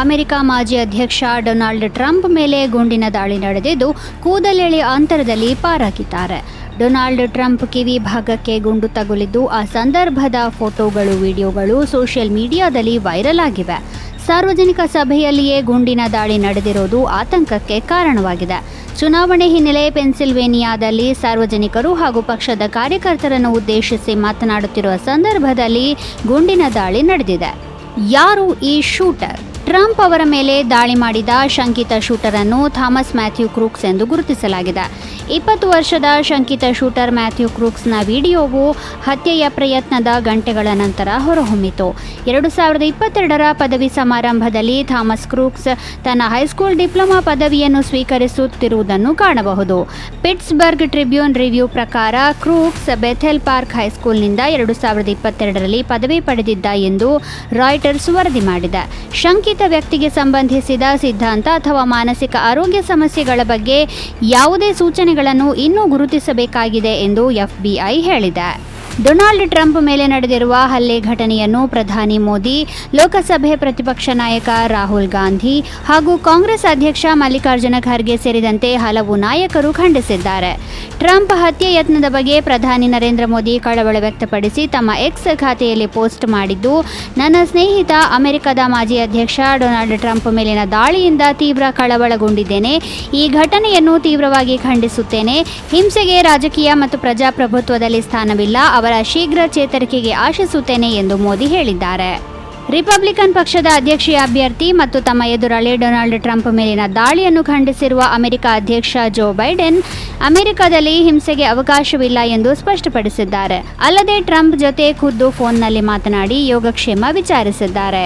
America ಮಾಜಿ ಅಧ್ಯಕ್ಷ Donald Trump ಮೇಲೆ ಗುಂಡಿನ ದಾಳಿ ನಡೆದಿದ್ದು ಕೂದಲೆಳೆ ಅಂತರದಲ್ಲಿ ಪಾರಾಗಿದ್ದಾರೆ. ಡೊನಾಲ್ಡ್ ಟ್ರಂಪ್ ಕಿವಿ ಭಾಗಕ್ಕೆ ಗುಂಡು ತಗುಲಿದ್ದು ಆ ಸಂದರ್ಭದ ಫೋಟೋಗಳು, ವಿಡಿಯೋಗಳು ಸೋಷಿಯಲ್ ಮೀಡಿಯಾದಲ್ಲಿ ವೈರಲ್ ಆಗಿವೆ. ಸಾರ್ವಜನಿಕ ಸಭೆಯಲ್ಲಿಯೇ ಗುಂಡಿನ ದಾಳಿ ನಡೆದಿರೋದು ಆತಂಕಕ್ಕೆ ಕಾರಣವಾಗಿದೆ. ಚುನಾವಣೆ ಹಿನ್ನೆಲೆ ಪೆನ್ಸಿಲ್ವೇನಿಯಾದಲ್ಲಿ ಸಾರ್ವಜನಿಕರು ಹಾಗೂ ಪಕ್ಷದ ಕಾರ್ಯಕರ್ತರನ್ನು ಉದ್ದೇಶಿಸಿ ಮಾತನಾಡುತ್ತಿರುವ ಸಂದರ್ಭದಲ್ಲಿ ಗುಂಡಿನ ದಾಳಿ ನಡೆದಿದೆ. ಯಾರು ಈ ಶೂಟರ್? ಟ್ರಂಪ್ ಅವರ ಮೇಲೆ ದಾಳಿ ಮಾಡಿದ ಶಂಕಿತ ಶೂಟರ್ ಅನ್ನು ಥಾಮಸ್ ಮ್ಯಾಥ್ಯೂ ಕ್ರೂಕ್ಸ್ ಎಂದು ಗುರುತಿಸಲಾಗಿದೆ. ಇಪ್ಪತ್ತು ವರ್ಷದ ಶಂಕಿತ ಶೂಟರ್ ಮ್ಯಾಥ್ಯೂ ಕ್ರೂಕ್ಸ್ನ ವಿಡಿಯೋವು ಹತ್ಯೆಯ ಪ್ರಯತ್ನದ ಗಂಟೆಗಳ ನಂತರ ಹೊರಹೊಮ್ಮಿತು. ಎರಡು ಸಾವಿರದ ಇಪ್ಪತ್ತೆರಡರ ಪದವಿ ಸಮಾರಂಭದಲ್ಲಿ ಥಾಮಸ್ ಕ್ರೂಕ್ಸ್ ತನ್ನ ಹೈಸ್ಕೂಲ್ ಡಿಪ್ಲೊಮಾ ಪದವಿಯನ್ನು ಸ್ವೀಕರಿಸುತ್ತಿರುವುದನ್ನು ಕಾಣಬಹುದು. ಪಿಟ್ಸ್ಬರ್ಗ್ ಟ್ರಿಬ್ಯೂನ್ ರಿವ್ಯೂ ಪ್ರಕಾರ ಕ್ರೂಕ್ಸ್ ಬೆಥೆಲ್ ಪಾರ್ಕ್ ಹೈಸ್ಕೂಲ್ನಿಂದ ಎರಡು ಸಾವಿರದ ಇಪ್ಪತ್ತೆರಡರಲ್ಲಿ ಪದವಿ ಪಡೆದಿದ್ದ ಎಂದು ರಾಯ್ಟರ್ಸ್ ವರದಿ ಮಾಡಿದೆ. ಶಂಕಿತ ವ್ಯಕ್ತಿಗೆ ಸಂಬಂಧಿಸಿದ ಸಿದ್ಧಾಂತ ಅಥವಾ ಮಾನಸಿಕ ಆರೋಗ್ಯ ಸಮಸ್ಯೆಗಳ ಬಗ್ಗೆ ಯಾವುದೇ ಸೂಚನೆಗಳನ್ನು ಇನ್ನೂ ಗುರುತಿಸಬೇಕಾಗಿದೆ ಎಂದು ಎಫ್ಬಿಐ ಹೇಳಿದೆ. ಡೊನಾಲ್ಡ್ ಟ್ರಂಪ್ ಮೇಲೆ ನಡೆದಿರುವ ಹಲ್ಲೆ ಘಟನೆಯನ್ನು ಪ್ರಧಾನಿ ಮೋದಿ, ಲೋಕಸಭೆ ಪ್ರತಿಪಕ್ಷ ನಾಯಕ ರಾಹುಲ್ ಗಾಂಧಿ ಹಾಗೂ ಕಾಂಗ್ರೆಸ್ ಅಧ್ಯಕ್ಷ ಮಲ್ಲಿಕಾರ್ಜುನ ಖರ್ಗೆ ಸೇರಿದಂತೆ ಹಲವು ನಾಯಕರು ಖಂಡಿಸಿದ್ದಾರೆ. ಟ್ರಂಪ್ ಹತ್ಯೆ ಯತ್ನದ ಬಗ್ಗೆ ಪ್ರಧಾನಿ ನರೇಂದ್ರ ಮೋದಿ ಕಳವಳ ವ್ಯಕ್ತಪಡಿಸಿ ತಮ್ಮ ಎಕ್ಸ್ ಖಾತೆಯಲ್ಲಿ ಪೋಸ್ಟ್ ಮಾಡಿದ್ದು, ನನ್ನ ಸ್ನೇಹಿತ, ಅಮೆರಿಕದ ಮಾಜಿ ಅಧ್ಯಕ್ಷ ಡೊನಾಲ್ಡ್ ಟ್ರಂಪ್ ಮೇಲಿನ ದಾಳಿಯಿಂದ ತೀವ್ರ ಕಳವಳಗೊಂಡಿದ್ದೇನೆ. ಈ ಘಟನೆಯನ್ನು ತೀವ್ರವಾಗಿ ಖಂಡಿಸುತ್ತೇನೆ. ಹಿಂಸೆಗೆ ರಾಜಕೀಯ ಮತ್ತು ಪ್ರಜಾಪ್ರಭುತ್ವದಲ್ಲಿ ಸ್ಥಾನವಿಲ್ಲ. ಅವರ ಶೀಘ್ರ ಚೇತರಿಕೆಗೆ ಆಶಿಸುತ್ತೇನೆ ಎಂದು ಮೋದಿ ಹೇಳಿದ್ದಾರೆ. ರಿಪಬ್ಲಿಕನ್ ಪಕ್ಷದ ಅಧ್ಯಕ್ಷೀಯ ಅಭ್ಯರ್ಥಿ ಮತ್ತು ತಮ್ಮ ಎದುರಾಳಿ ಡೊನಾಲ್ಡ್ ಟ್ರಂಪ್ ಮೇಲಿನ ದಾಳಿಯನ್ನು ಖಂಡಿಸಿರುವ ಅಮೆರಿಕ ಅಧ್ಯಕ್ಷ ಜೋ ಬೈಡೆನ್ ಅಮೆರಿಕದಲ್ಲಿ ಹಿಂಸೆಗೆ ಅವಕಾಶವಿಲ್ಲ ಎಂದು ಸ್ಪಷ್ಟಪಡಿಸಿದ್ದಾರೆ. ಅಲ್ಲದೆ ಟ್ರಂಪ್ ಜೊತೆ ಖುದ್ದು ಫೋನ್ನಲ್ಲಿ ಮಾತನಾಡಿ ಯೋಗಕ್ಷೇಮ ವಿಚಾರಿಸಿದ್ದಾರೆ.